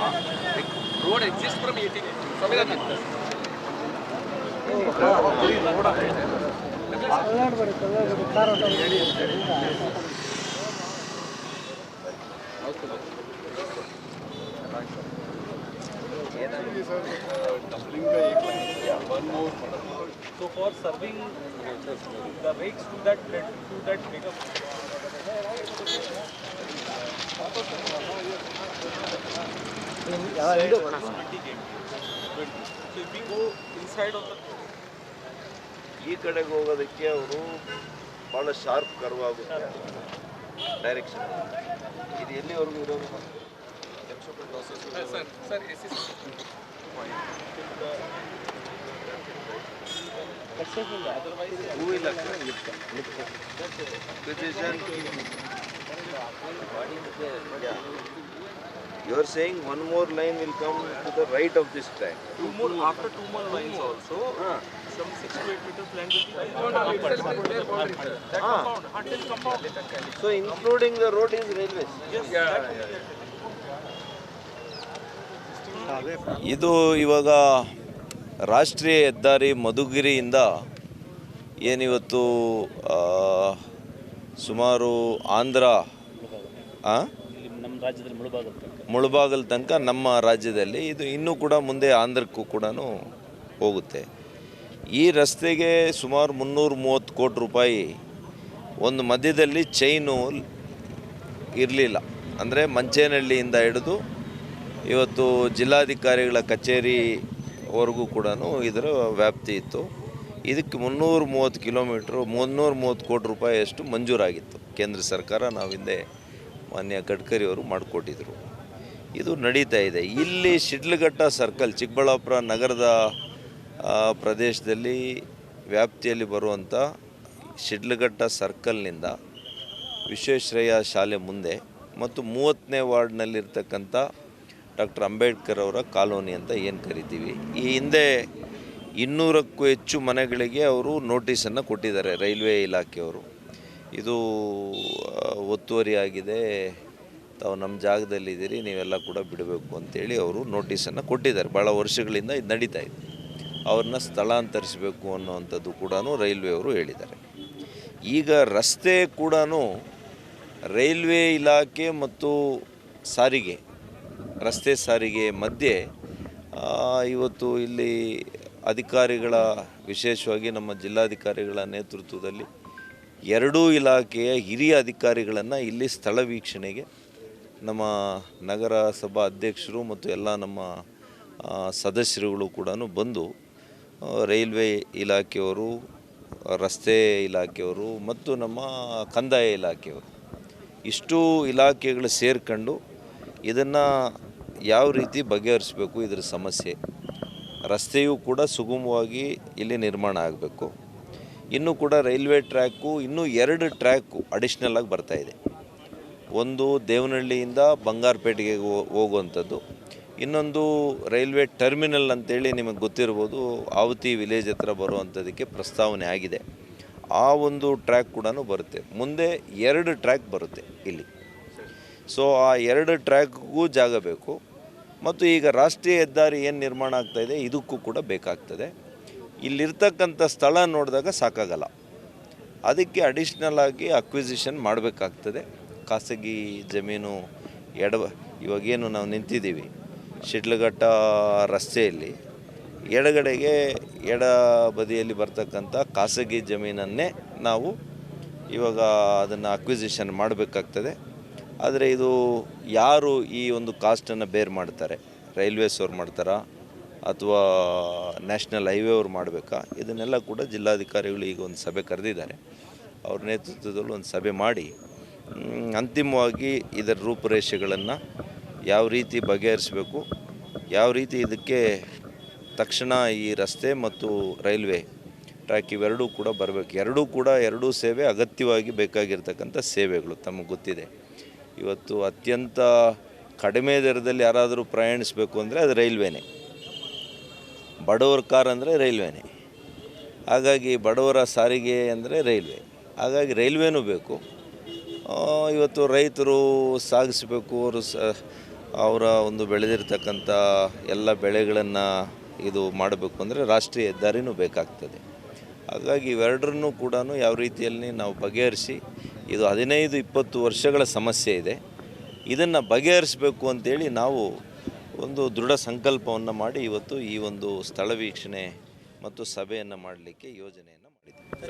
road exists from 18 from 11 So for serving the rakes to that to that bigger. Thank you. The ಈ ಕಡೆಗೆ ಹೋಗೋದಕ್ಕೆ ಅವರು ಭಾಳ sharp curve ಆಗುತ್ತೆ. Direction ಇದು ಎಲ್ಲಿವರೆಗೂ ಇರೋದು? Two wheeler You are saying one more line will come to the right of this track. two more after two more lines also some six to eight meters land will be that compound until compound So including the road is railways. yes yeah, yeah. ಇದು ಇವಾಗ ರಾಷ್ಟ್ರೀಯ ಹೆದ್ದಾರಿ ಮಧುಗಿರಿಯಿಂದ ಏನಿವತ್ತು ಸುಮಾರು ಆಂಧ್ರ ಆ? ರಾಜ್ಯದಲ್ಲಿ ಮುಳುಬಾಗಲ್ ತನಕ? ನಮ್ಮ ರಾಜ್ಯದಲ್ಲಿ ಇದು ಇನ್ನೂ ಕೂಡ ಮುಂದೆ ಆಂಧ್ರಕ್ಕೂ ಕೂಡ ಹೋಗುತ್ತೆ. ಈ ರಸ್ತೆಗೆ ಸುಮಾರು ಮುನ್ನೂರು ಮೂವತ್ತು ಕೋಟಿ ರೂಪಾಯಿ ಒಂದು ಮಧ್ಯದಲ್ಲಿ ಚೈನು ಇರಲಿಲ್ಲ. ಅಂದರೆ ಮಂಚೇನಹಳ್ಳಿಯಿಂದ ಹಿಡಿದು ಇವತ್ತು ಜಿಲ್ಲಾಧಿಕಾರಿಗಳ ಕಚೇರಿವರೆಗೂ ಕೂಡ ಇದರ ವ್ಯಾಪ್ತಿ ಇತ್ತು. ಇದಕ್ಕೆ ಮುನ್ನೂರು ಮೂವತ್ತು ಕಿಲೋಮೀಟ್ರು ಮುನ್ನೂರು ಮೂವತ್ತು ಕೋಟಿ ರೂಪಾಯಿಯಷ್ಟು ಮಂಜೂರಾಗಿತ್ತು. ಕೇಂದ್ರ ಸರ್ಕಾರ ನಾವು ಮಾನ್ಯ ಗಡ್ಕರಿ ಅವರು ಮಾಡಿಕೊಟ್ಟಿದ್ರು. ಇದು ನಡೀತಾ ಇದೆ. ಇಲ್ಲಿ ಶಿಡ್ಲಘಟ್ಟ ಸರ್ಕಲ್ ಚಿಕ್ಕಬಳ್ಳಾಪುರ ನಗರದ ಪ್ರದೇಶದಲ್ಲಿ ವ್ಯಾಪ್ತಿಯಲ್ಲಿ ಬರುವಂಥ ಶಿಡ್ಲಘಟ್ಟ ಸರ್ಕಲ್ನಿಂದ ವಿಶ್ವೇಶ್ವರಯ್ಯ ಶಾಲೆ ಮುಂದೆ ಮತ್ತು ಮೂವತ್ತನೇ ವಾರ್ಡ್ನಲ್ಲಿರ್ತಕ್ಕಂಥ ಡಾಕ್ಟರ್ ಅಂಬೇಡ್ಕರ್ ಅವರ ಕಾಲೋನಿ ಅಂತ ಏನು ಕರಿತೀವಿ. ಈ ಹಿಂದೆ ಇನ್ನೂರಕ್ಕೂ ಹೆಚ್ಚು ಮನೆಗಳಿಗೆ ಅವರು ನೋಟಿಸನ್ನು ಕೊಟ್ಟಿದ್ದಾರೆ ರೈಲ್ವೆ ಇಲಾಖೆಯವರು. ಇದು ಒತ್ತುವರಿಯಾಗಿದೆ. ತಾವು ನಮ್ಮ ಜಾಗದಲ್ಲಿದ್ದೀರಿ, ನೀವೆಲ್ಲ ಕೂಡ ಬಿಡಬೇಕು ಅಂತೇಳಿ ಅವರು ನೋಟಿಸನ್ನು ಕೊಟ್ಟಿದ್ದಾರೆ. ಭಾಳ ವರ್ಷಗಳಿಂದ ಇದು ನಡೀತಾ ಇದೆ. ಅವ್ರನ್ನ ಸ್ಥಳಾಂತರಿಸಬೇಕು ಅನ್ನುವಂಥದ್ದು ಕೂಡ ರೈಲ್ವೆ ಅವರು ಹೇಳಿದ್ದಾರೆ. ಈಗ ರಸ್ತೆ ಕೂಡ ರೈಲ್ವೆ ಇಲಾಖೆ ಮತ್ತು ಸಾರಿಗೆ, ರಸ್ತೆ ಸಾರಿಗೆ ಮಧ್ಯೆ ಇವತ್ತು ಇಲ್ಲಿ ಅಧಿಕಾರಿಗಳ, ವಿಶೇಷವಾಗಿ ನಮ್ಮ ಜಿಲ್ಲಾಧಿಕಾರಿಗಳ ನೇತೃತ್ವದಲ್ಲಿ ಎರಡೂ ಇಲಾಖೆಯ ಹಿರಿಯ ಅಧಿಕಾರಿಗಳನ್ನು ಇಲ್ಲಿ ಸ್ಥಳ ವೀಕ್ಷಣೆಗೆ ನಮ್ಮ ನಗರಸಭಾ ಅಧ್ಯಕ್ಷರು ಮತ್ತು ಎಲ್ಲ ನಮ್ಮ ಸದಸ್ಯರುಗಳು ಕೂಡ ಬಂದು ರೈಲ್ವೆ ಇಲಾಖೆಯವರು, ರಸ್ತೆ ಇಲಾಖೆಯವರು ಮತ್ತು ನಮ್ಮ ಕಂದಾಯ ಇಲಾಖೆಯವರು ಇಷ್ಟು ಇಲಾಖೆಗಳು ಸೇರ್ಕೊಂಡು ಇದನ್ನು ಯಾವ ರೀತಿ ಬಗೆಹರಿಸಬೇಕು, ಇದರ ಸಮಸ್ಯೆ ರಸ್ತೆಯೂ ಕೂಡ ಸುಗಮವಾಗಿ ಇಲ್ಲಿ ನಿರ್ಮಾಣ ಆಗಬೇಕು. ಇನ್ನೂ ಕೂಡ ರೈಲ್ವೆ ಟ್ರ್ಯಾಕು, ಇನ್ನೂ ಎರಡು ಟ್ರ್ಯಾಕು ಅಡಿಷ್ನಲ್ ಆಗಿ ಬರ್ತಾ ಇದೆ. ಒಂದು ದೇವನಹಳ್ಳಿಯಿಂದ ಬಂಗಾರಪೇಟೆಗೆ ಹೋಗುವಂಥದ್ದು. ಇನ್ನೊಂದು ರೈಲ್ವೆ ಟರ್ಮಿನಲ್ ಅಂತೇಳಿ ನಿಮಗೆ ಗೊತ್ತಿರ್ಬೋದು, ಆವತಿ ವಿಲೇಜ್ ಹತ್ರ ಬರುವಂಥದಕ್ಕೆ ಪ್ರಸ್ತಾವನೆ ಆಗಿದೆ. ಆ ಒಂದು ಟ್ರ್ಯಾಕ್ ಕೂಡ ಬರುತ್ತೆ. ಮುಂದೆ ಎರಡು ಟ್ರ್ಯಾಕ್ ಬರುತ್ತೆ ಇಲ್ಲಿ. ಸೊ, ಆ ಎರಡು ಟ್ರ್ಯಾಕ್ಗೂ ಜಾಗ ಬೇಕು. ಮತ್ತು ಈಗ ರಾಷ್ಟ್ರೀಯ ಹೆದ್ದಾರಿ ಏನು ನಿರ್ಮಾಣ ಆಗ್ತಾಯಿದೆ ಇದೆ, ಇದಕ್ಕೂ ಕೂಡ ಬೇಕಾಗ್ತದೆ. ಇಲ್ಲಿರ್ತಕ್ಕಂಥ ಸ್ಥಳ ನೋಡಿದಾಗ ಸಾಕಾಗಲ್ಲ. ಅದಕ್ಕೆ ಅಡಿಷ್ನಲ್ ಆಗಿ ಅಕ್ವಿಸಿಷನ್ ಮಾಡಬೇಕಾಗ್ತದೆ. ಖಾಸಗಿ ಜಮೀನು ಎಡ, ಇವಾಗೇನು ನಾವು ನಿಂತಿದ್ದೀವಿ. ಶಿಡ್ಲಘಟ್ಟ ರಸ್ತೆಯಲ್ಲಿ ಎಡಗಡೆಗೆ ಎಡ ಬದಿಯಲ್ಲಿ ಬರ್ತಕ್ಕಂಥ ಖಾಸಗಿ ಜಮೀನನ್ನೇ ನಾವು ಇವಾಗ ಅದನ್ನು ಅಕ್ವಿಸಿಷನ್ ಮಾಡಬೇಕಾಗ್ತದೆ. ಆದರೆ ಇದು ಯಾರು ಈ ಒಂದು ಕಾಸ್ಟನ್ನು ಬೇರ್ ಮಾಡ್ತಾರೆ? ರೈಲ್ವೇಸ್ ಅವ್ರು ಮಾಡ್ತಾರಾ? ಅಥವಾ ನ್ಯಾಷನಲ್ ಹೈವೇ ಅವ್ರು ಮಾಡಬೇಕಾ? ಇದನ್ನೆಲ್ಲ ಕೂಡ ಜಿಲ್ಲಾಧಿಕಾರಿಗಳು ಈಗ ಒಂದು ಸಭೆ ಕರೆದಿದ್ದಾರೆ. ಅವ್ರ ನೇತೃತ್ವದಲ್ಲಿ ಒಂದು ಸಭೆ ಮಾಡಿ ಅಂತಿಮವಾಗಿ ಇದರ ರೂಪುರೇಷೆಗಳನ್ನು ಯಾವ ರೀತಿ ಬಗೆಹರಿಸಬೇಕು, ಯಾವ ರೀತಿ ಇದಕ್ಕೆ ತಕ್ಷಣ ಈ ರಸ್ತೆ ಮತ್ತು ರೈಲ್ವೆ ಟ್ರ್ಯಾಕ್ ಇವೆರಡೂ ಕೂಡ ಬರಬೇಕು. ಎರಡೂ ಕೂಡ ಎರಡೂ ಸೇವೆ ಅಗತ್ಯವಾಗಿ ಬೇಕಾಗಿರ್ತಕ್ಕಂಥ ಸೇವೆಗಳು, ತಮಗೆ ಗೊತ್ತಿದೆ. ಇವತ್ತು ಅತ್ಯಂತ ಕಡಿಮೆ ದರದಲ್ಲಿ ಯಾರಾದರೂ ಪ್ರಯಾಣಿಸಬೇಕು ಅಂದರೆ ಅದು ರೈಲ್ವೆನೇ. ಬಡವರ ಕಾರ್ ಅಂದರೆ ರೈಲ್ವೆನೇ. ಹಾಗಾಗಿ ಬಡವರ ಸಾರಿಗೆ ಅಂದರೆ ರೈಲ್ವೆ. ಹಾಗಾಗಿ ರೈಲ್ವೆನೂ ಬೇಕು. ಇವತ್ತು ರೈತರು ಸಾಗಿಸಬೇಕು, ಅವರು ಸ, ಅವರ ಒಂದು ಬೆಳೆದಿರ್ತಕ್ಕಂಥ ಎಲ್ಲ ಬೆಳೆಗಳನ್ನು ಇದು ಮಾಡಬೇಕು ಅಂದರೆ ರಾಷ್ಟ್ರೀಯ ಹೆದ್ದಾರಿನೂ ಬೇಕಾಗ್ತದೆ. ಹಾಗಾಗಿ ಇವೆರಡರನ್ನೂ ಕೂಡ ಯಾವ ರೀತಿಯಲ್ಲಿ ನಾವು ಬಗೆಹರಿಸಿ, ಇದು ಹದಿನೈದು ಇಪ್ಪತ್ತು ವರ್ಷಗಳ ಸಮಸ್ಯೆ ಇದೆ. ಇದನ್ನು ಬಗೆಹರಿಸಬೇಕು ಅಂತೇಳಿ ನಾವು ಒಂದು ದೃಢ ಸಂಕಲ್ಪವನ್ನು ಮಾಡಿ ಇವತ್ತು ಈ ಒಂದು ಸ್ಥಳ ವೀಕ್ಷಣೆ ಮತ್ತು ಸಭೆಯನ್ನು ಮಾಡಲಿಕ್ಕೆ ಯೋಜನೆಯನ್ನು ಮಾಡಿದ್ದೀವಿ